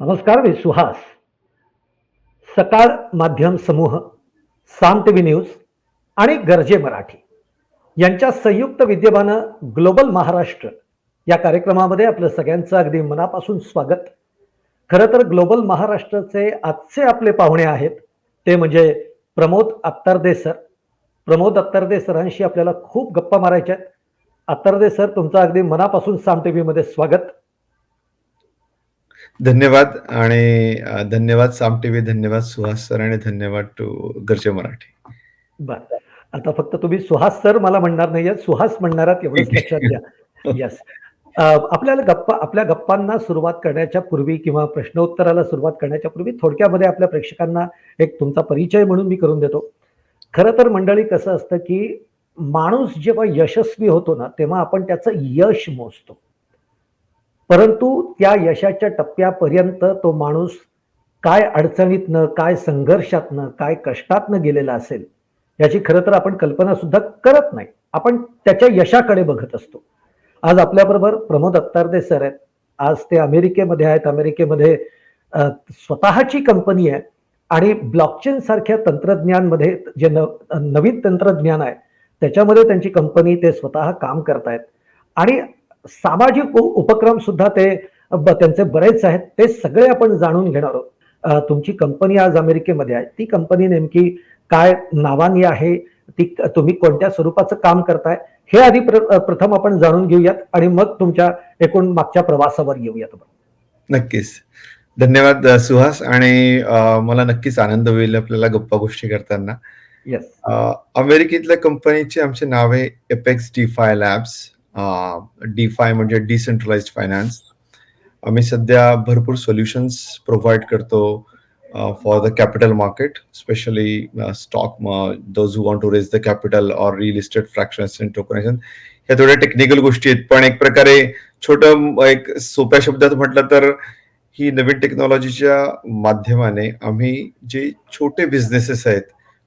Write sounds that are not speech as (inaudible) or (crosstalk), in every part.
नमस्कार मी सुहास. सकाळ माध्यम समूह साम टी व्ही न्यूज आणि गरजे मराठी यांच्या संयुक्त विद्यमानं ग्लोबल महाराष्ट्र या कार्यक्रमामध्ये आपलं सगळ्यांचं अगदी मनापासून स्वागत. खरं तर ग्लोबल महाराष्ट्राचे आजचे आपले पाहुणे आहेत ते म्हणजे प्रमोद अत्तरदे सर. प्रमोद अत्तरदे सरांशी आपल्याला खूप गप्पा मारायच्या आहेत. अत्तरदे सर तुमचं अगदी मनापासून साम टी स्वागत. धन्यवाद आणि धन्यवाद साम टीव्ही धन्यवाद सुहास सर आणि धन्यवाद टू गरजे मराठी. बर. आता फक्त तुम्ही सुहास सर मला म्हणणार नाहीये सुहास म्हणणार एवढंच (laughs) लक्षात. घ्या. येस आपल्याला गप्पा आपल्या गप्पांना सुरुवात करण्याच्या पूर्वी किंवा प्रश्नोत्तराला सुरुवात करण्याच्या पूर्वी थोडक्यामध्ये आपल्या प्रेक्षकांना एक तुमचा परिचय म्हणून मी करून देतो. खरं तर मंडळी कसं असतं की माणूस जेव्हा यशस्वी होतो ना तेव्हा आपण त्याचं यश मोजतो. परंतु त्या यशाच्या टप्प्यापर्यंत तो माणूस काय अडचणीतनं काय संघर्षातनं काय कष्टातनं गेलेला असेल याची खरं तर आपण कल्पना सुद्धा करत नाही. आपण त्याच्या यशाकडे बघत असतो. आज आपल्याबरोबर प्रमोद अत्तारदे सर आहेत. आज ते अमेरिकेमध्ये आहेत. अमेरिकेमध्ये स्वतःची कंपनी आहे. आणि ब्लॉकचेन सारख्या तंत्रज्ञानमध्ये जे न नवीन तंत्रज्ञान आहे त्याच्यामध्ये त्यांची कंपनी ते स्वतः काम करतायत. आणि सामाजिक उपक्रम सुद्धा ते त्यांचे बरेच आहेत. ते सगळे आपण जाणून घेणार आहोत. तुमची कंपनी आज अमेरिकेमध्ये आहे. ती कंपनी नेमकी काय नावानी आहे? ती तुम्ही कोणत्या स्वरूपाचं काम करताय? हे आधी प्र- प्रथम आपण जाणून घेऊयात आणि मग तुमच्या एकूण मागच्या प्रवासावर येऊयात नक्कीच. धन्यवाद सुहास आणि मला नक्कीच आनंद होईल आपल्याला गप्पा गोष्टी करताना. येस अमेरिकेतल्या कंपनीचे आमचे नाव आहे एपेक्स डीफाय लॅब्स डीफाय म्हणजे डिसेंट्रलाइज फायनान्स आम्ही सध्या भरपूर सोल्युशन्स प्रोव्हाइड करतो for the capital market specially stock those who want to raise the capital or real estate fractions tokenization ह्या थोड्या टेक्निकल गोष्टी आहेत पण एक प्रकारे छोटं एक सोप्या शब्दात म्हटलं तर ही नवीन टेक्नॉलॉजीच्या माध्यमाने आम्ही जे छोटे बिझनेसेस आहेत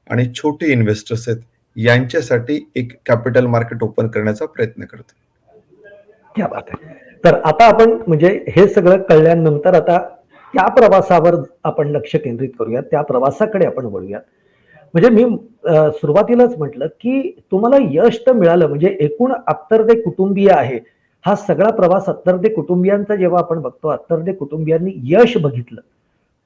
आणि छोटे इन्व्हेस्टर्स आहेत यांच्यासाठी एक कॅपिटल मार्केट ओपन करण्याचा प्रयत्न करतो. क्या बात आहे तर आता आपण म्हणजे हे सगळं कळल्यानंतर आता त्या प्रवासावर आपण लक्ष केंद्रित करूयात. त्या प्रवासाकडे आपण वळूयात. म्हणजे मी सुरुवातीलाच म्हटलं की तुम्हाला यश तर मिळालं म्हणजे एकूण अत्तरदे कुटुंबीय आहे हा सगळा प्रवास अत्तरदे कुटुंबियांचा जेव्हा आपण बघतो अत्तरदे कुटुंबियांनी यश बघितलं.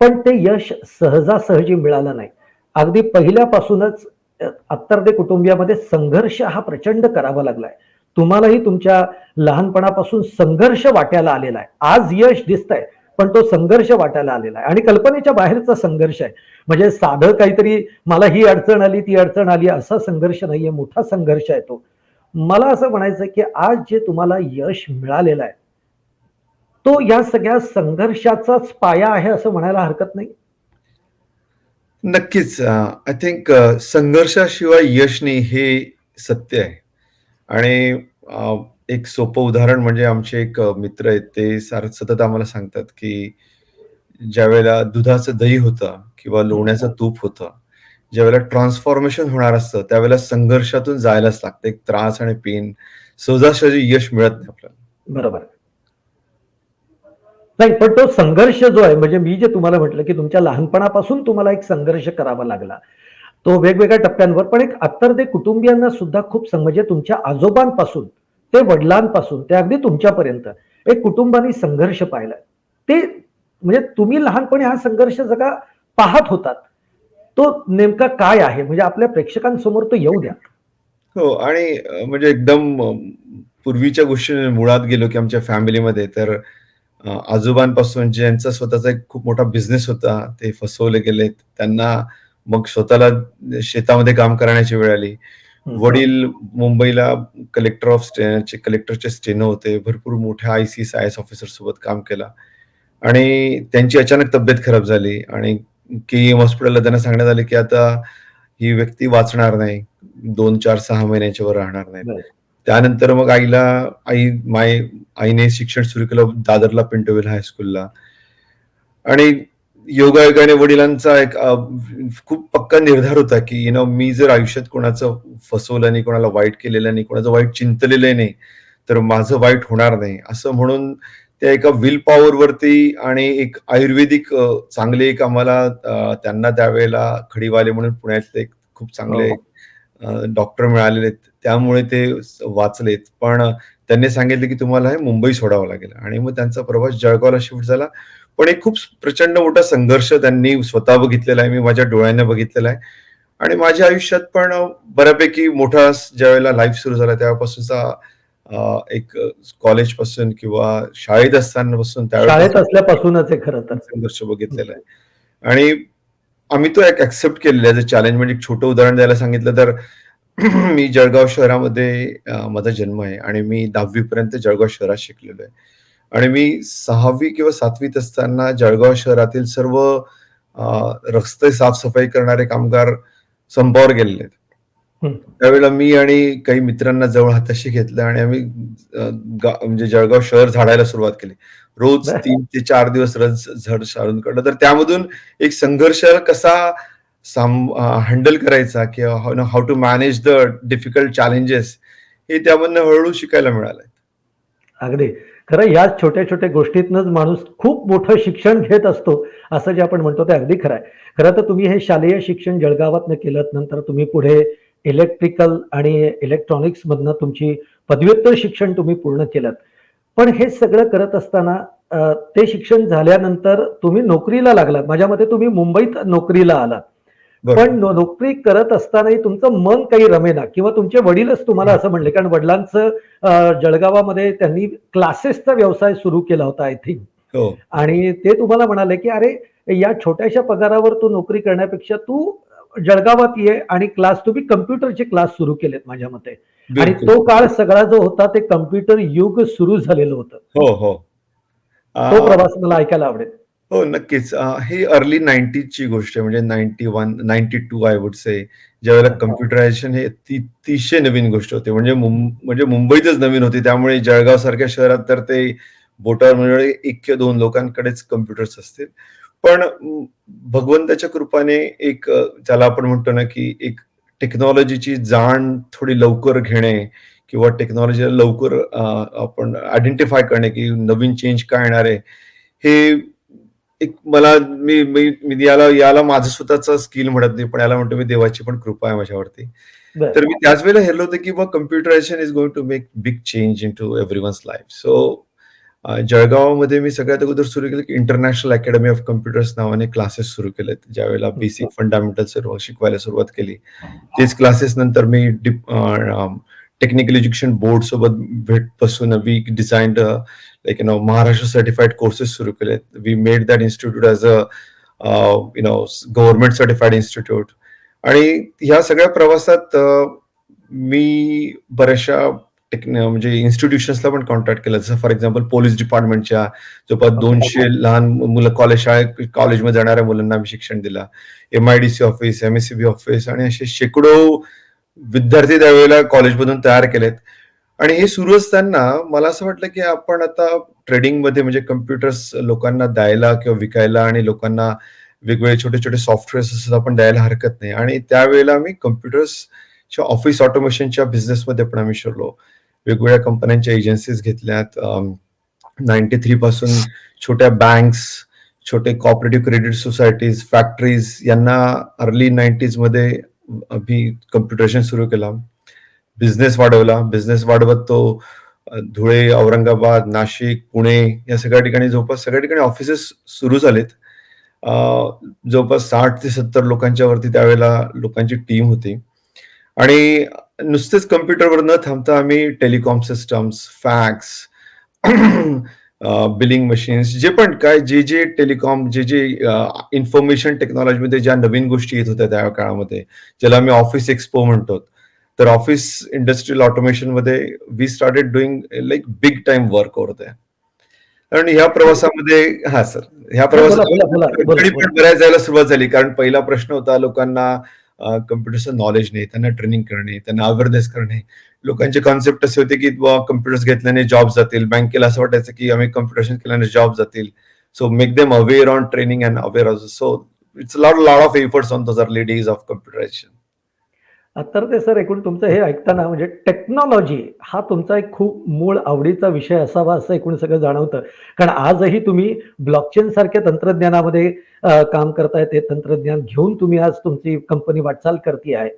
पण ते यश सहजासहजी मिळालं नाही. अगदी पहिल्यापासूनच अ, अत्तरदे कुटुंबियामध्ये संघर्ष हा प्रचंड करावा लागलाय. तुम्हालाही तुमच्या लहानपणापासून संघर्ष वाट्याला आलेला आहे. आज यश दिसतंय पण तो संघर्ष वाट्याला आलेला आहे. आणि कल्पनेच्या बाहेरचा संघर्ष आहे. म्हणजे साधं काहीतरी मला ही अडचण आली ती अडचण आली असा संघर्ष नाहीये मोठा संघर्ष आहे तो. मला असं म्हणायचं की आज जे तुम्हाला यश मिळालेलं आहे तो या सगळ्या संघर्षाचाच पाया आहे असं म्हणायला हरकत नाही. नक्कीच. आय थिंक संघर्षाशिवाय यश नाही हे सत्य आहे. आणि अ, एक सोपं उदाहरण म्हणजे आमचे एक अ, मित्र आहेत ते सार सतत आम्हाला सांगतात की ज्यावेळेला दुधाचं दही होतं किंवा लोण्याचं तूप होतं ज्यावेळेला ट्रान्सफॉर्मेशन होणार असतं त्यावेळेला संघर्षातून जायलाच लागतं. एक त्रास आणि पेन सहजासहजी यश मिळत नाही आपल्याला. बरोबर. नाही पण तो संघर्ष जो आहे म्हणजे मी जे तुम्हाला म्हटलं की तुमच्या लहानपणापासून तुम्हाला एक संघर्ष करावा लागला. तो वेगवेगळ्या टप्प्यांवर पण एक अत्तर ते कुटुंबियांना सुद्धा खूप म्हणजे तुमच्या आजोबांपासून ते वडिलांपासून ते अगदी तुमच्यापर्यंत एक कुटुंबाने संघर्ष पाहिला. ते म्हणजे तुम्ही लहानपणी हा संघर्ष जगा पाहत होतात. तो नेमका काय आहे? म्हणजे आपल्या प्रेक्षकांसमोर तो येऊ द्या. हो आणि म्हणजे एकदम पूर्वीच्या गोष्टी मुळात गेलो की आमच्या फॅमिलीमध्ये तर आजोबांपासून ज्यांचा स्वतःचा एक खूप मोठा बिझनेस होता ते फसवले गेलेत. त्यांना मग स्वतःला शेतामध्ये काम करण्याची वेळ आली. वडील मुंबईला कलेक्टर ऑफ स्टे कलेक्टरचे स्टेनो होते. भरपूर मोठ्या I C S I S officer सोबत काम केलं. आणि त्यांची अचानक तब्येत खराब झाली. आणि के एम हॉस्पिटलला त्यांना सांगण्यात आले की आता ही व्यक्ती वाचणार नाही. दोन चार सहा महिन्याच्या वर राहणार नाही. त्यानंतर मग आईला आई माय आईने शिक्षण सुरू केलं दादरला पिंटोवेल हायस्कूलला आणि योगायोगाने वडिलांचा एक खूप पक्का निर्धार होता की यु नो मी जर आयुष्यात कोणाचं फसवलं नाही कोणाला वाईट केलेलं नाही कोणाचं वाईट चिंतलेलं नाही तर माझं वाईट होणार नाही असं म्हणून त्या एका विल पॉवर वरती आणि एक आयुर्वेदिक चांगले एक आम्हाला त्यांना त्यावेळेला खडीवाले म्हणून पुण्यातले एक खूप चांगले हो. डॉक्टर मिळालेले आहेत. त्यामुळे ते वाचलेत. पण त्यांनी सांगितलं की तुम्हाला हे मुंबई सोडावं लागेल आणि मग त्यांचा प्रवास जळगावला शिफ्ट झाला. पण एक खूप प्रचंड मोठा संघर्ष त्यांनी स्वतः बघितलेला आहे. मी माझ्या डोळ्याने बघितलेला आहे आणि माझ्या आयुष्यात पण बऱ्यापैकी मोठा स ज्यावेळेला लाईफ सुरू झाला तेव्हापासूनचा एक कॉलेजपासून किंवा शाळेत असतानापासून शाळेत असल्यापासूनच खरं तर. संघर्ष बघितलेला आहे आणि आम्ही तो एक एक्सेप्ट केलेला आहे. चॅलेंज म्हणजे एक छोटं उदाहरण द्यायला सांगितलं तर मी जळगाव शहरामध्ये माझा जन्म आहे आणि मी 10वी पर्यंत जळगाव शहरात शिकलेलो आहे. आणि मी 6वी किंवा 7वीत असताना जळगाव शहरातील सर्व रस्ते साफ-सफाई करणारे कामगार संपावर गेलेले आहेत. त्यावेळेला मी आणि काही मित्रांना जवळ हाताशी घेतलं आणि आम्ही म्हणजे जळगाव शहर झाडायला सुरुवात केली. रोज. 3 ते 4 दिवस रज झड झाडून काढलं. तर त्यामधून एक संघर्ष कसा साम हँडल करायचा किंवा how to manage the difficult challenges हे त्यामधनं हळूहळू शिकायला मिळालंय. अगदी. खरं या छोट्या-छोट्या गोष्टीतनंच माणूस खूप मोठं शिक्षण घेत असतो, असं जे आपण म्हणतो ते अगदी खरं आहे. खरं तर तुम्ही हे शालेय शिक्षण जळगावातनं केलं नंतर तुम्ही पुढे इलेक्ट्रिकल आणि इलेक्ट्रॉनिक्समधनं तुमची पदव्युत्तर शिक्षण तुम्ही पूर्ण केलं पण हे सगळं करत असताना ते शिक्षण झाल्यानंतर तुम्ही नोकरीला लागलात. माझ्या मते तुम्ही मुंबईत नोकरीला आलात. पण नोकरी करत असतानाही तुमचं मन काही रमेना किंवा तुमचे वडीलच तुम्हाला असं म्हणले कारण वडिलांचं जळगावामध्ये त्यांनी क्लासेसचा व्यवसाय सुरू केला होता आय थिंक. हो. आणि ते तुम्हाला म्हणाले, की "अरे, या छोट्याशा पगारावर तू नोकरी करण्यापेक्षा तू जळगावात ये आणि क्लास" तुम्ही कॉम्प्युटरचे क्लास सुरू केलेत माझ्या मते. आणि. तो काळ सगळा जो होता ते कॉम्प्युटर युग सुरू झालेलं होतं. हो, हो. तो प्रवास मला ऐकायला आवडेल. हो, नक्कीच. अ, ही अर्ली 90sची गोष्ट आहे म्हणजे 91, 92 आय वुल्ड से ज्यावेळेला. कॉम्प्युटरायझेशन हे अति अतिशय नवीन गोष्ट होती. म्हणजे मुं म्हणजे मुंबईतच नवीन होती. त्यामुळे जळगावसारख्या शहरात तर ते बोटावर म्हणजे 1 किंवा 2 लोकांकडेच कॉम्प्युटर्स असतील. पण अ, भगवंताच्या कृपाने एक अ, ज्याला आपण म्हणतो ना, की एक टेक्नॉलॉजीची जाण थोडी लवकर घेणे किंवा टेक्नॉलॉजीला लवकर अ, आपण आयडेंटिफाय करणे, की नवीन चेंज काय येणार आहे. हे एक मला मी मी याला याला माझं स्वतःचं स्किल म्हणत नाही, पण याला म्हणतो मी देवाची पण कृपा आहे माझ्यावरती. तर मी त्याच वेळेला हेरलं होतं, की बुवा computerisation is going to make big change into everyone's life. So जळगावामध्ये मी सगळ्यात अगोदर सुरू केलं, की इंटरनॅशनल अकॅडमी ऑफ कॉम्प्युटर्स नावाने क्लासेस सुरू केलेत. ज्यावेळेला बेसिक फंडामेंटल सर्व शिकवायला सुरुवात केली. तेच क्लासेस नंतर मी टेक्निकल एज्युकेशन बोर्ड सोबत भेट बसून we designed a, like no Maharashtra certified courses सुरू केलेत. We made that institute as a you know government certified institute आणि ह्या सगळ्या प्रवासात uh, मी बऱ्याचशा टेक्न म्हणजे इन्स्टिट्यूशन्सला पण कॉन्टॅक्ट केलं. जसं फॉर एक्झाम्पल पोलीस डिपार्टमेंटच्या जवळपास दोनशे लहान मुलं कॉलेज शाळेत कॉलेजमध्ये जाणाऱ्या मुलांना आम्ही शिक्षण दिलं. एम-आय-डी-सी ऑफिस, एम-एस-सी-बी ऑफिस आणि असे शेकडो विद्यार्थी त्यावेळेला कॉलेजमधून तयार केलेत. आणि हे सुरू असताना मला असं वाटलं, की आपण आता ट्रेडिंगमध्ये म्हणजे कम्प्युटर्स लोकांना द्यायला किंवा विकायला आणि लोकांना वेगवेगळे छोटे-छोटे सॉफ्टवेअर्स असतात आपण द्यायला हरकत नाही. आणि त्यावेळेला आम्ही कम्प्युटर्सच्या ऑफिस ऑटोमेशनच्या बिझनेसमध्ये पण आम्ही शिरलो. वेगवेगळ्या कंपन्यांच्या एजन्सीज घेतल्यात. नाईन्टी थ्री पासून छोट्या बँक्स, छोटे कॉपरेटिव्ह क्रेडिट सोसायटीज, फॅक्टरीज यांना अर्ली 90sमध्ये आम्ही कम्प्युटरेशन सुरू केलं. बिझनेस वाढवला. बिझनेस वाढवत तो धुळे, औरंगाबाद, नाशिक, पुणे या सगळ्या ठिकाणी जवळपास सगळ्या ठिकाणी ऑफिसेस सुरू झालेत. जवळपास साठ ते 70 लोकांच्या वरती त्यावेळेला लोकांची टीम होती. आणि नुसतेच कम्प्युटरवर न थांबता आम्ही telecom systems, fax, billing machines जे पण काय जे-जे टेलिकॉम जे-जे इन्फॉर्मेशन टेक्नॉलॉजीमध्ये ज्या नवीन गोष्टी येत होत्या त्या काळामध्ये, ज्याला आम्ही ऑफिस एक्सपो म्हणतो. तर office industrial ऑटोमेशनमध्ये we started doing like big time work over there. आणि ह्या प्रवासामध्ये हां, सर. ह्या प्रवासामध्ये. पण बऱ्याच जायला सुरुवात झाली. कारण पहिला प्रश्न होता लोकांना कॉम्प्युटरचं नॉलेज नाही. त्यांना ट्रेनिंग करणे, त्यांना अवेअरनेस करणे. लोकांचे कन्सेप्ट असे होते, की कॉम्प्युटर्स घेतल्याने जॉब जातील. बँकेला असं वाटायचं, की आम्ही कॉम्प्युटरायझेशन केल्याने जॉब जातील. So make them aware on training and aware. So it's lot lot of efforts on those early days of computerisation. तर ते सर एकूण तुमचं हे ऐकताना म्हणजे टेक्नॉलॉजी हा तुमचा एक खूप मूळ आवडीचा विषय असावा असं एकूण सगळं जाणवतं. कारण आजही तुम्ही ब्लॉकचेन सारख्या तंत्रज्ञानामध्ये काम करताय. ते तंत्रज्ञान घेऊन तुम्ही आज तुमची कंपनी वाटचाल करती आहे.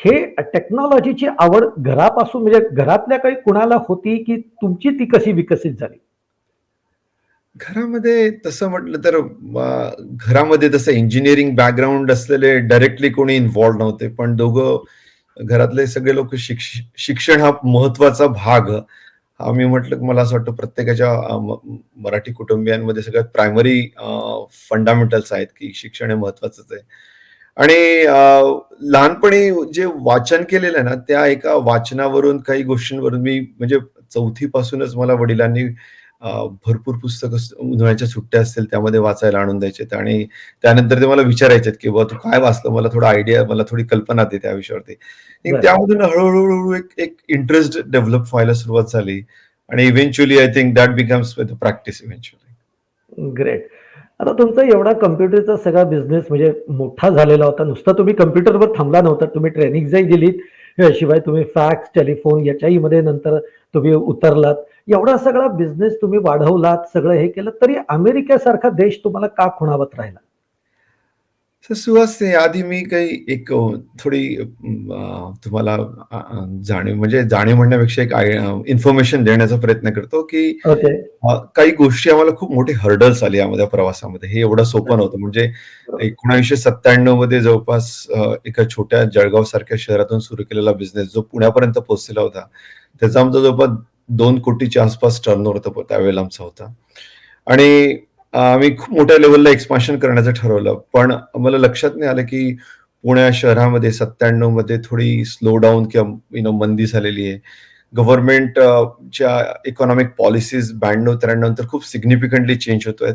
हे टेक्नॉलॉजीची आवड घरापासून म्हणजे घरातल्या काही कुणाला होती, की तुमची ती कशी विकसित झाली? घरामध्ये तसं म्हटलं तर अ, घरामध्ये तसं इंजिनिअरिंग बॅकग्राऊंड असलेले डायरेक्टली कोणी इन्व्हॉल्व नव्हते. पण दोघं घरातले सगळे लोक शिक्ष शिक्षण हा महत्त्वाचा भाग हा मी म्हटलं मला असं वाटतं प्रत्येकाच्या अ, म मराठी कुटुंबियांमध्ये सगळ्यात प्रायमरी अ, फंडामेंटल्स आहेत, की शिक्षण हे महत्त्वाचंच आहे. आणि अ, लहानपणी जे वाचन केलेलं आहे ना, त्या एका वाचनावरून काही गोष्टींवरून मी म्हणजे 4थी पासूनच मला वडिलांनी भरपूर पुस्तकं उन्हाळ्याच्या सुट्ट्या असतील त्यामध्ये वाचायला आणून द्यायचेत आणि त्यानंतर ते मला विचारायचेत, की "बाबा तू काय वाचलं? मला थोडा आयडिया मला थोडी कल्पना दे त्या विषयावरती." त्यामधून हळू-हळू, हळू एक एक इंटरेस्ट डेव्हलप व्हायला सुरुवात झाली आणि eventually I think that becomes with practice eventually. Great. आता तुमचा एवढा कॉम्प्युटरचा सगळा बिझनेस म्हणजे मोठा झालेला होता. नुसता तुम्ही कॉम्प्युटरवर थांबला नव्हता. तुम्ही ट्रेनिंगही दिलीत. अ, शिवाय तुम्ही फॅक्स, टेलिफोन याच्याही मध्ये नंतर तुम्ही उतरलात. एवढा सगळा बिझनेस तुम्ही वाढवलात, सगळं हे केलं, तरी अमेरिकेसारखा देश तुम्हाला का खुणावत राहिला? सुहास आधी मी काही एक थोडी तुम्हाला जाणीव म्हणजे जाणीव म्हणण्यापेक्षा एक इन्फॉर्मेशन देण्याचा प्रयत्न करतो, की. अ, काही गोष्टी आम्हाला खूप मोठे हर्डल्स आले यामध्ये प्रवासामध्ये. हे एवढं सोपं नव्हतं. म्हणजे बरोबर. 1997 मध्ये जवळपास एका छोट्या जळगाव सारख्या शहरातून सुरू केलेला बिझनेस जो पुण्यापर्यंत पोहोचलेला होता. त्याचा आमचा जवळपास दोन कोटीच्या आसपास टर्नओव्हर होता त्यावेळेला आमचा होता. आणि आम्ही खूप मोठ्या लेवलला एक्सपान्शन करण्याचं ठरवलं. पण मला लक्षात नाही आलं, की पुण्या शहरामध्ये 97 मध्ये थोडी स्लो डाऊन किंवा यु नो मंदी झालेली आहे. गव्हर्नमेंट च्या इकॉनॉमिक पॉलिसीज 92-93 नंतर खूप सिग्निफिकंटली चेंज होतायत.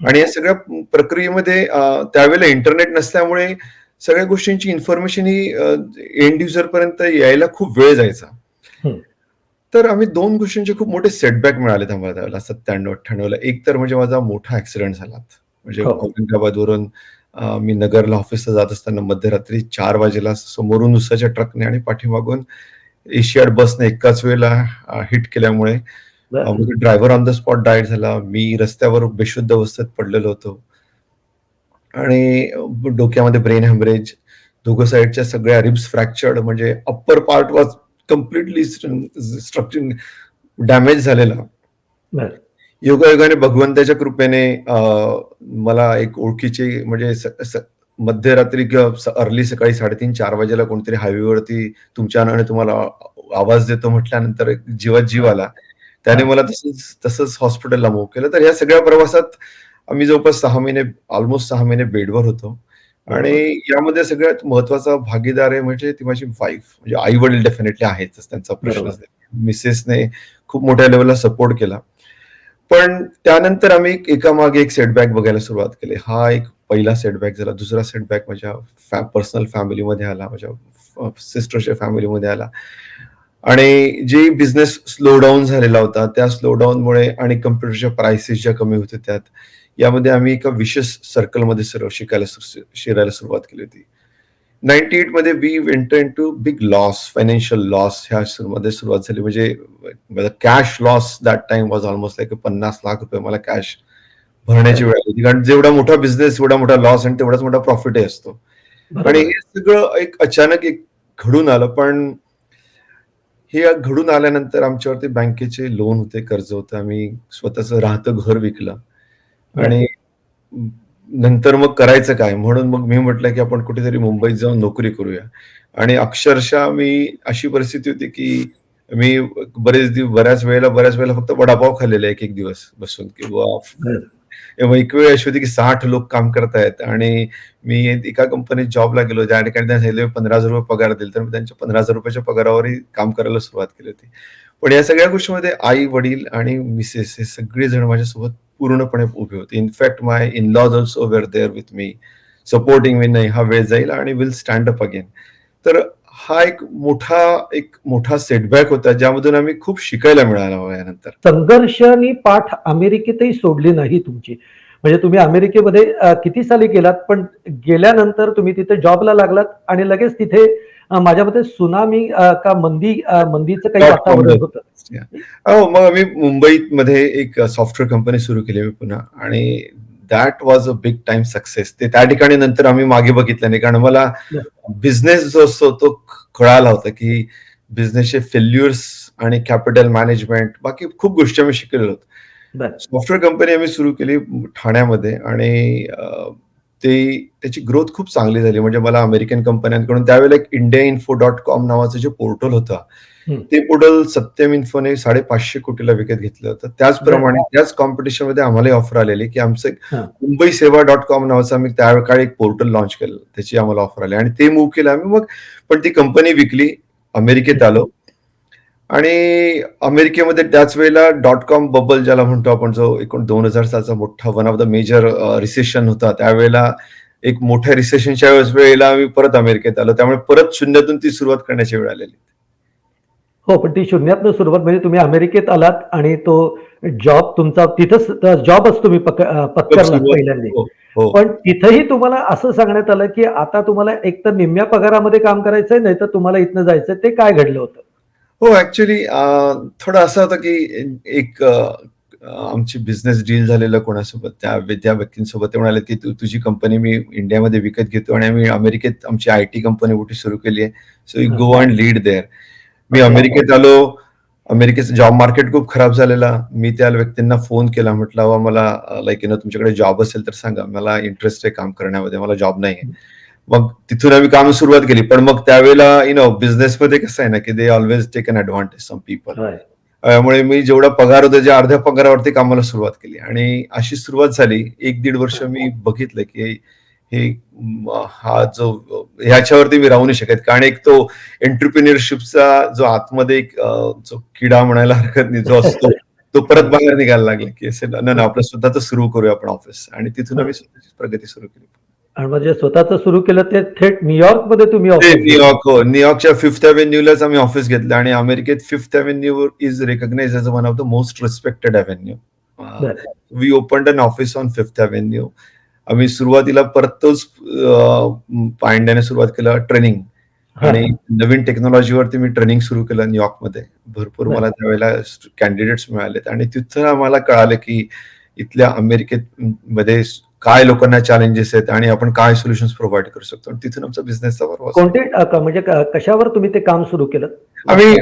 आणि या सगळ्या प्रक्रियेमध्ये त्यावेळेला इंटरनेट नसल्यामुळे सगळ्या गोष्टींची इन्फॉर्मेशन ही एंड युजर पर्यंत यायला खूप वेळ जायचा. तर आम्ही 2 गोष्टींचे खूप मोठे सेटबॅक मिळालेत आम्हाला त्यावेळेला 97-98 ला. एक तर म्हणजे माझा मोठा ॲक्सिडेंट झाला. म्हणजे हो. औरंगाबादवरून मी नगरला ऑफिसला जात असताना मध्यरात्री 4 वाजेला समोरून उसाच्या ट्रकने आणि पाठीमागून एशियाड बसने एकाच वेळेला हिट केल्यामुळे driver on the spot died झाला. मी रस्त्यावर बेशुद्ध अवस्थेत पडलेलो होतो. आणि डोक्यामध्ये ब्रेन हॅमरेज, दोघं साइडच्या सगळ्या रिब्स फ्रॅक्चर्ड म्हणजे upper part was completely structure damage झालेला. योगायोगाने भगवंताच्या कृपेने मला एक ओळखीचे म्हणजे मध्यरात्री किंवा अर्ली सकाळी 3:30-4 वाजेला कोणीतरी हायवेवरती तुमच्या नावाने तुम्हाला आवाज देतो म्हटल्यानंतर एक जीवात जीव आला. त्याने. मला तसंच तसंच हॉस्पिटलला मूव्ह केलं. तर ह्या सगळ्या प्रवासात आम्ही जवळपास 6 महिने अल्मोस्ट 6 महिने बेडवर होतो. आणि. यामध्ये सगळ्यात महत्त्वाचा भागीदार आहे म्हणजे ती माझी वाईफ. म्हणजे आई-वडील डेफिनेटली आहेतच त्यांचा. नाही. मिसेसने खूप मोठ्या लेव्हलला सपोर्ट केला. पण त्यानंतर आम्ही एकामागे एक सेटबॅक बघायला सुरुवात केली. हा एक पहिला सेटबॅक झाला. दुसरा सेटबॅक माझ्या फॅ पर्सनल फॅमिलीमध्ये आला. माझ्या सिस्टरच्या फॅमिलीमध्ये आला. आणि जे बिझनेस स्लो डाउन झालेला होता, त्या स्लो डाउनमुळे आणि कॉम्प्युटरच्या प्राइसेस ज्या कमी होत्या त्यात, यामध्ये आम्ही एका विशियस सर्कलमध्ये सर्व शिकायला शिरायला सुरुवात केली होती. 98 मध्ये we enter into big loss, financial loss ह्या मध्ये सुरुवात झाली. म्हणजे cash loss that time was almost like ₹50,00,000 मला कॅश भरण्याची वेळ होती. कारण जेवढा मोठा बिझनेस एवढा मोठा लॉस आणि तेवढाच मोठा प्रॉफिटही असतो. आणि. हे सगळं एक अचानक एक घडून आलं. पण हे घडून आल्यानंतर आमच्यावरती बँकेचे लोन होते, कर्ज होतं. आम्ही स्वतःचं राहतं घर विकलं. आणि नंतर मग करायचं काय? म्हणून मग मी म्हटलं, की आपण कुठेतरी मुंबईत जाऊन नोकरी करूया. आणि अक्षरशः मी अशी परिस्थिती होती, की मी बरेच दिवस बऱ्याच वेळेला बऱ्याच वेळेला फक्त वडापाव खाल्लेला एक-एक दिवस बसून किंवा एक वेळ अशी होती, की साठ लोक काम करतायत आणि मी एका कंपनीत जॉबला गेलो. ज्या ठिकाणी त्यांना सांगितलं ₹15,000 पगार दिले तर मी त्यांच्या पंधरा हजार रुपयाच्या पगारावरही काम करायला सुरुवात केली होती. पण या सगळ्या गोष्टीमध्ये आई-वडील आणि मिसेस हे सगळेजण माझ्यासोबत पूर्णपणे उभे होते. In fact my in laws also were there with me, supporting me. नाही हा वेळ जाईल आणि विल स्टँड अप अगेन. तर हा एक मोठा एक मोठा सेटबॅक होता, ज्यामधून आम्ही खूप शिकायला मिळाला यानंतर. संघर्षाने पाठ अमेरिकेतही सोडली नाही तुमची. म्हणजे तुम्ही अमेरिकेमध्ये किती साली गेलात? पण गेल्यानंतर तुम्ही तिथे जॉबला लागलात आणि लगेच तिथे माझ्या मते सुनामी का मंदी मंदीचं काही वातावरण वर. होतं. हो मग मी मुंबईत मध्ये एक सॉफ्टवेअर कंपनी सुरू केली मी पुन्हा. आणि that was a big time success ते त्या ठिकाणी नंतर आम्ही मागे बघितलं नाही. कारण मला. बिझनेस जो असतो तो कळाला होता की बिझनेसचे फेल्युअर्स आणि कॅपिटल मॅनेजमेंट बाकी खूप गोष्टी आम्ही शिकलेलो होतो सॉफ्टवेअर कंपनी आम्ही सुरू केली ठाण्यामध्ये. आणि ते त्याची ग्रोथ खूप चांगली झाली. म्हणजे मला अमेरिकन कंपन्यांकडून त्यावेळेला एक इंडिया इन्फो डॉट कॉम नावाचं जे पोर्टल होतं. ते पोर्टल सत्यम इन्फोने साडेपाचशे कोटीला विकत घेतलं. होतं त्याचप्रमाणे त्याच कॉम्पिटिशनमध्ये आम्हाला ऑफर आलेली की आमचं. मुंबई सेवा डॉट कॉम नावाचं आम्ही त्यावेळी एक पोर्टल लॉन्च केलं. त्याची आम्हाला ऑफर आली. आणि ते मूव्ह केलं आम्ही मग पण ती कंपनी विकली. अमेरिकेत आलो. आणि अमेरिकेमध्ये त्याच वेळेला डॉट कॉम बबल ज्याला म्हणतो आपण जो एकूण दोन हजार सालचा मोठा one of the major recession होता त्यावेळेला एक मोठ्या रिसेशनच्या वेळेला आम्ही परत अमेरिकेत आलो. त्यामुळे परत शून्यातून ती सुरुवात करण्याची वेळ आलेली. हो पण ती शून्यातनं सुरुवात म्हणजे तुम्ही अमेरिकेत आलात आणि तो जॉब तुमचा तिथंच जॉबच तुम्ही पहिल्यांदा. हो, हो. पण तिथेही तुम्हाला असं सांगण्यात आलं की आता तुम्हाला एक तर निम्म्या पगारामध्ये काम करायचंय नाही तर तुम्हाला इथनं जायचंय. ते काय घडलं होतं? हो ऍक्च्युली थोडं असं होतं की एक आमची बिझनेस डील झालेलं कोणासोबत त्या त्या व्यक्तींसोबत ते म्हणाले की तू तुझी कंपनी मी इंडियामध्ये विकत घेतो आणि आम्ही अमेरिकेत आमची आय टी कंपनी मोठी सुरू केली आहे. So you go and lead there मी अमेरिकेत आलो. अमेरिकेचं जॉब मार्केट खूप खराब झालेला. मी त्या व्यक्तींना फोन केला म्हटलं "अहो, मला लाईक ना तुमच्याकडे जॉब असेल तर सांगा. मला इंटरेस्ट आहे काम करण्यामध्ये. मला जॉब नाही आहे मग तिथून आम्ही काम सुरुवात केली. पण मग त्यावेळेला यु नो बिझनेसमध्ये कसं आहे ना की they always take an advantage some people. त्यामुळे मी जेवढा पगार होता त्या अर्ध्या पगारावरती कामाला सुरुवात केली. आणि अशी सुरुवात झाली. एक दीड वर्ष मी बघितलं की हे हा जो ह्याच्यावरती मी राहू नाही शकत. कारण एक तो एंटरप्रिनियरशिपचा जो आतमध्ये एक जो किडा म्हणायला हरकत नाही जो असतो तो परत बाहेर निघायला लागला की असे ना ना आपलं स्वतःच सुरू करूया आपण ऑफिस आणि तिथून आम्ही स्वतःची प्रगती सुरू केली. आणि म्हणजे स्वतःच सुरू केलं ते थेट न्यूयॉर्कमध्ये तुम्ही न्यूयॉर्क हो. न्यूयॉर्कच्या फिफ्थ अव्हेन्यूलाच आम्ही ऑफिस घेतलं आणि अमेरिकेत Fifth Avenue is recognise as one of the most respected avenue. We open an office on Fifth Avenue आम्ही सुरुवातीला परत तोच पांड्याने सुरुवात केलं ट्रेनिंग आणि नवीन टेक्नॉलॉजीवरती मी ट्रेनिंग सुरू केलं न्यूयॉर्कमध्ये भरपूर. मला त्यावेळेला कॅन्डिडेट्स मिळालेत. आणि तिथं आम्हाला कळालं की इथल्या अमेरिकेत मध्ये काय लोकांना चॅलेंजेस आहेत आणि आपण काय सोल्युशन्स प्रोव्हाइड करू शकतो? तिथून आमचा बिझनेसचा बरोबर कोणते म्हणजे कशावर तुम्ही ते काम सुरू केलं? आम्ही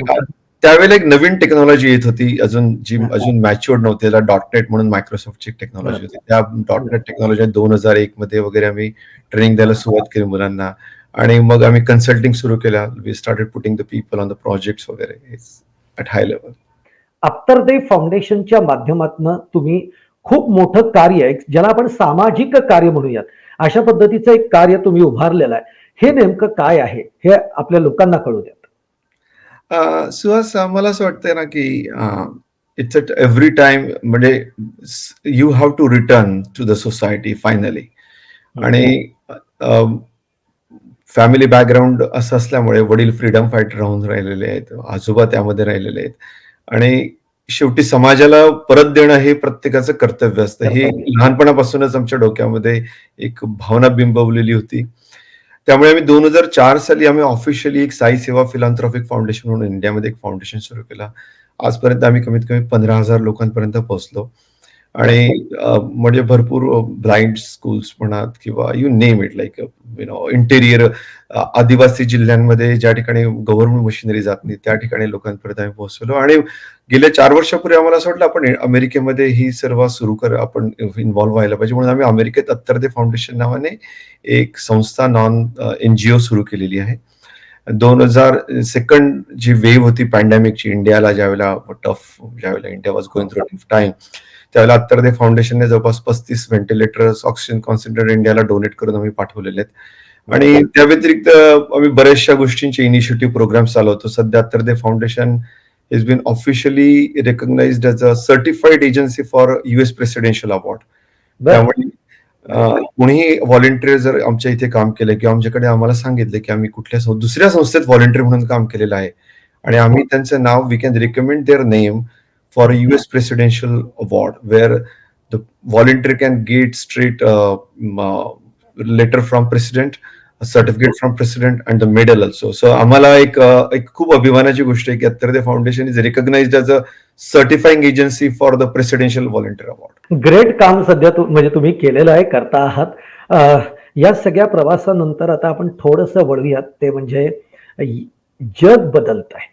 त्यावेळेला एक नवीन टेक्नॉलॉजी येत होती. अजून जी. अजून मॅच्युअर्ड नव्हती. त्याला. डॉटनेट म्हणून मायक्रोसॉफ्टची टेक्नॉलॉजी होती. त्या डॉटनेट टेक्नॉलॉजी दोन हजार एक मध्ये वगैरे आम्ही ट्रेनिंग द्यायला सुरुवात केली मुलांना. आणि मग आम्ही कन्सल्टिंग सुरू केल्या we started putting the people on the project वगैरे. ॲट हाय लेवल अप्तरदेव फाउंडेशनच्या माध्यमातून तुम्ही खूप मोठं कार्य एक ज्याला आपण सामाजिक कार्य म्हणूयात. अशा पद्धतीचं एक कार्य तुम्ही उभारलेलं आहे. हे नेमकं काय आहे हे आपल्या लोकांना कळू द्यात. सुहास मला असं वाटतंय ना की इट्स अट एव्हरी टाइम म्हणजे you have to return to the society finally आणि फॅमिली बॅकग्राऊंड असं असल्यामुळे वडील फ्रीडम फायटर राहून राहिलेले आहेत आजोबा त्यामध्ये राहिलेले आहेत. आणि शेवटी समाजाला परत देणं हे प्रत्येकाचं कर्तव्य असतं. हे. लहानपणापासूनच आमच्या डोक्यामध्ये एक भावना बिंबवलेली होती. त्यामुळे आम्ही दोन हजार चार साली आम्ही ऑफिशियली एक साई सेवा फिलांथ्रॉफिक फाउंडेशन म्हणून इंडियामध्ये एक फाउंडेशन सुरू केलं. आजपर्यंत आम्ही कमीत कमी पंधरा हजार लोकांपर्यंत पोहोचलो. आणि म्हणजे भरपूर ब्लाइंड स्कूल्स म्हणात किंवा you name it like you know interior आदिवासी जिल्ह्यांमध्ये ज्या ठिकाणी गव्हर्नमेंट मशिनरी जात नाही त्या ठिकाणी लोकांपर्यंत आम्ही पोहोचलो आणि गेल्या चार वर्षापूर्वी आम्हाला असं वाटलं आपण अमेरिकेमध्ये ही सर्व सुरू कर आपण इन्व्हॉल्व्ह व्हायला पाहिजे. म्हणून आम्ही अमेरिकेत अत्तरदे फाउंडेशन नावाने एक संस्था नॉन एनजीओ सुरू केलेली आहे. दोन हजार सेकंड जी वेव्ह होती पॅन्डेमिकची इंडियाला ज्यावेळेला टफ ज्यावेळेला India was going through time त्यावेळेला अत्तरदे फाउंडेशनने जवळपास पस्तीस व्हेंटिलेटर्स ऑक्सिजन कॉन्सन्ट्रेटर इंडियाला डोनेट करून आम्ही पाठवलेले आहेत. आणि त्या व्यतिरिक्त आम्ही बऱ्याचशा गोष्टींचे इनिशिएटिव्ह प्रोग्राम चालवतो सध्या Attarde foundation is been officially recognised as a certified agency for US presidential award त्यामुळे कोणीही व्हॉलेंटियर जर आमच्या इथे काम केलं किंवा आमच्याकडे आम्हाला सांगितलं की आम्ही कुठल्या दुसऱ्या संस्थेत व्हॉलेंटियर म्हणून काम केलेलं आहे आणि आम्ही त्यांचं नाव we can recommend their name for US presidential award where the volunteer can get straight letter from president certificate from president and the medal also so आम्हाला एक एक खूप अभिमानाची गोष्ट आहे की Attar foundation is recognise as a certifying agency for the presidential volunteer award great काम सध्या म्हणजे तुम्ही केलेलं आहे करता आहात. या सगळ्या प्रवासानंतर आता आपण थोडंसं वळूयात. ते म्हणजे जग बदलत आहे.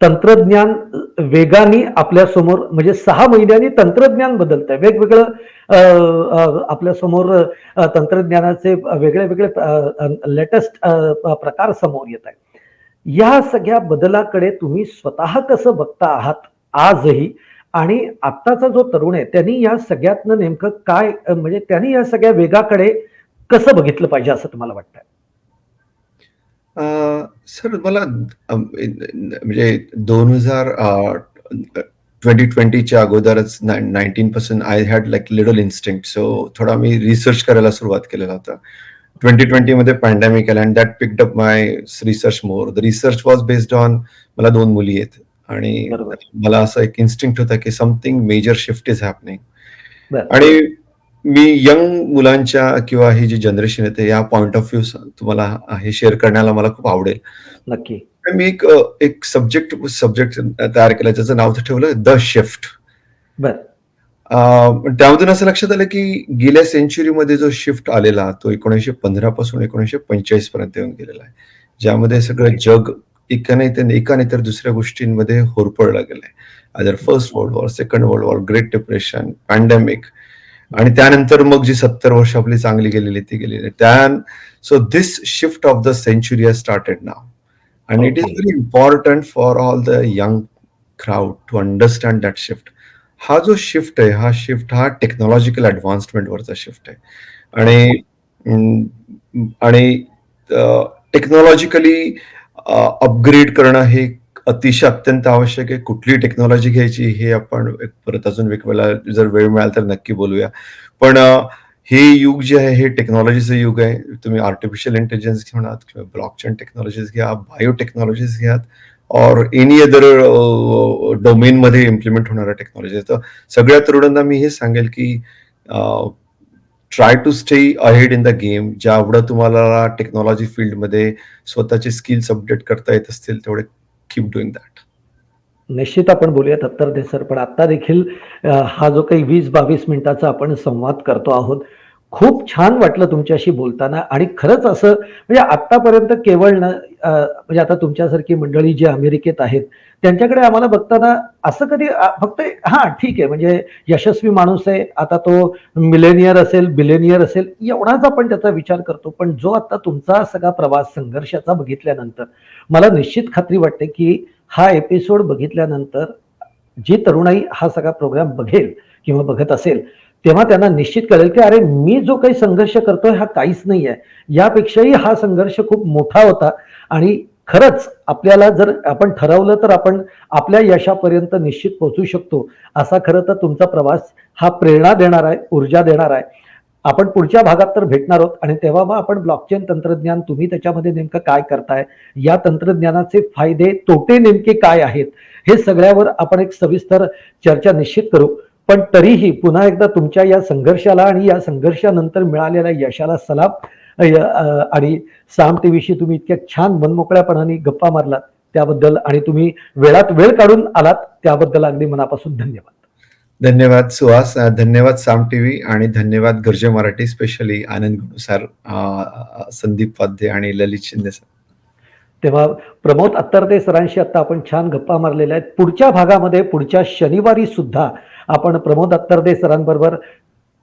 तंत्रज्ञान वेगाने आपल्यासमोर म्हणजे सहा महिन्यांनी तंत्रज्ञान बदलतंय. वेगवेगळं आपल्यासमोर आपल्यासमोर तंत्रज्ञानाचे वेगळे वेगळे लेटेस्ट प्रकार समोर येत आहे या सगळ्या बदलाकडे तुम्ही स्वतः कसं बघता आहात आजही? आणि आत्ताचा जो तरुण आहे त्यांनी या सगळ्यातनं नेमकं काय म्हणजे त्यांनी या सगळ्या वेगाकडे कसं बघितलं पाहिजे असं तुम्हाला वाटतं सर मला म्हणजे दोन हजार ट्वेंटी ट्वेंटीच्या अगोदरच nineteen percent I had like little instinct so थोडा मी रिसर्च करायला सुरुवात केलेला होता. ट्वेंटी ट्वेंटीमध्ये पॅन्डेमिक आला and that picked up my research more the research was based on मला दोन मुली आहेत. आणि बरोबर. मला असं एक इन्स्टिंक्ट होता की something major shift is happening बरं. आणि मी यंग मुलांच्या किंवा ही जी जनरेशन येते या पॉइंट ऑफ व्ह्यू तुम्हाला हे शेअर करण्याला मला खूप आवडेल. नक्की. मी एक एक सब्जेक्ट सब्जेक्ट तयार केलं ज्याचं नाव ठेवलं द शिफ्ट बर. त्यामधून असं लक्षात आलं की गेल्या सेंचुरीमध्ये जो शिफ्ट आलेला तो एकोणीसशे पंधरा पासून एकोणीसशे पंचेचाळीस पर्यंत येऊन गेलेला आहे. ज्यामध्ये सगळं जग एका नाही तर एका नाही तर दुसऱ्या गोष्टींमध्ये होरपळलं गेलंय. आदर first world war second world war great depression pandemic आणि त्यानंतर मग जी सत्तर वर्ष आपली चांगली गेलेली ती गेलेली. त्या so this shift of the century has started now it is Okay. very important for all the young crowd to understand that shift. हा जो शिफ्ट आहे हा शिफ्ट हा टेक्नॉलॉजिकल ऍडव्हान्समेंट वरचा शिफ्ट आहे. आणि आणि टेक्नॉलॉजिकली अपग्रेड करणं हे अतिशय अत्यंत आवश्यक आहे. कुठली टेक्नॉलॉजी घ्यायची हे आपण एक परत अजून एक वेळा जर वेळ मिळाला तर नक्की बोलूया. पण हे युग जे आहे हे टेक्नॉलॉजीचं युग आहे. तुम्ही आर्टिफिशियल इंटेलिजन्स म्हणा किंवा ब्लॉकचेन टेक्नॉलॉजीज घ्या बायोटेक्नॉलॉजीज घ्या और एनी अदर डोमेन मध्ये इम्प्लिमेंट होणाऱ्या टेक्नॉलॉजी तर सगळ्या तरुणांना मी हे सांगेल की try to stay ahead in the game जेवढं तुम्हाला टेक्नॉलॉजी फील्डमध्ये स्वतःचे स्किल्स अपडेट करता येत असतील तेवढे कीप डुईंग दॅट निश्चित आपण बोलूयात अत्तर दे सर पण आता देखील हा जो काही वीस बावीस मिनिटाचा आपण संवाद करतो आहोत खूप छान वाटलं तुमच्याशी बोलताना आणि खरंच असं म्हणजे आतापर्यंत केवळ ना म्हणजे आता तुमच्यासारखी मंडळी जी अमेरिकेत आहेत त्यांच्याकडे आम्हाला बघताना असं कधी फक्त हा ठीक आहे. म्हणजे यशस्वी माणूस आहे. आता तो मिलेनियर असेल बिलेनियर असेल एवढाच आपण त्याचा विचार करतो. पण जो आता तुमचा सगळा प्रवास संघर्षाचा बघितल्यानंतर मला निश्चित खात्री वाटते की हा एपिसोड बघितल्यानंतर जी तरुणाई हा सगळा प्रोग्राम बघेल किंवा बघत असेल तेव्हा त्यांना निश्चित कळेल की अरे मी जो काही संघर्ष करतोय हा काहीच नाही आहे यापेक्षाही हा संघर्ष खूप मोठा होता. आणि खरंच आपल्याला जर आपण ठरवलं तर आपण आपल्या यशापर्यंत निश्चित पोहोचू शकतो. असा खरं तर तुमचा प्रवास हा प्रेरणा देणार आहे ऊर्जा देणार आहे. आपण पुढच्या भागात तर भेटणार आहोत आणि तेव्हा मग आपण ब्लॉकचेन तंत्रज्ञान तुम्ही त्याच्यामध्ये नेमकं काय करताय या तंत्रज्ञानाचे फायदे तोटे नेमके काय आहेत हे सगळ्यावर आपण एक सविस्तर चर्चा निश्चित करू. पण तरीही पुन्हा एकदा तुमच्या या संघर्षाला आणि या संघर्षानंतर मिळालेल्या यशाला सलाम. आणि साम टीव्हीशी तुम्ही इतक्या छान मनमोकळ्यापणाने गप्पा मारलात त्याबद्दल आणि तुम्ही वेळात वेळ काढून आलात त्याबद्दल अगदी मनापासून धन्यवाद. धन्यवाद सुहास धन्यवाद साम टीव्ही आणि धन्यवाद गरजे मराठी स्पेशली आनंद गुणुसार संदीप वाद्य आणि ललित शिंदे सर. तेव्हा प्रमोद अत्तरदे सरांशी आता आपण छान गप्पा मारलेल्या आहेत. पुढच्या भागामध्ये पुढच्या शनिवारी सुद्धा आपण प्रमोद अत्तरदे सरांबरोबर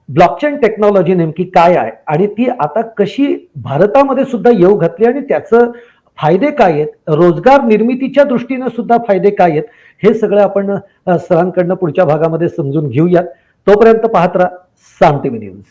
ब्लॉकचेन टेक्नॉलॉजी नेमकी काय आहे आणि ती आता कशी भारतामध्ये सुद्धा येऊ घातली आणि त्याचं फायदे काय आहेत? रोजगार निर्मितीच्या दृष्टीनं सुद्धा फायदे काय आहेत? हे सगळं आपण सरांकडनं पुढच्या भागामध्ये समजून घेऊयात. तोपर्यंत पाहत राहा सांगते मी न्यूज.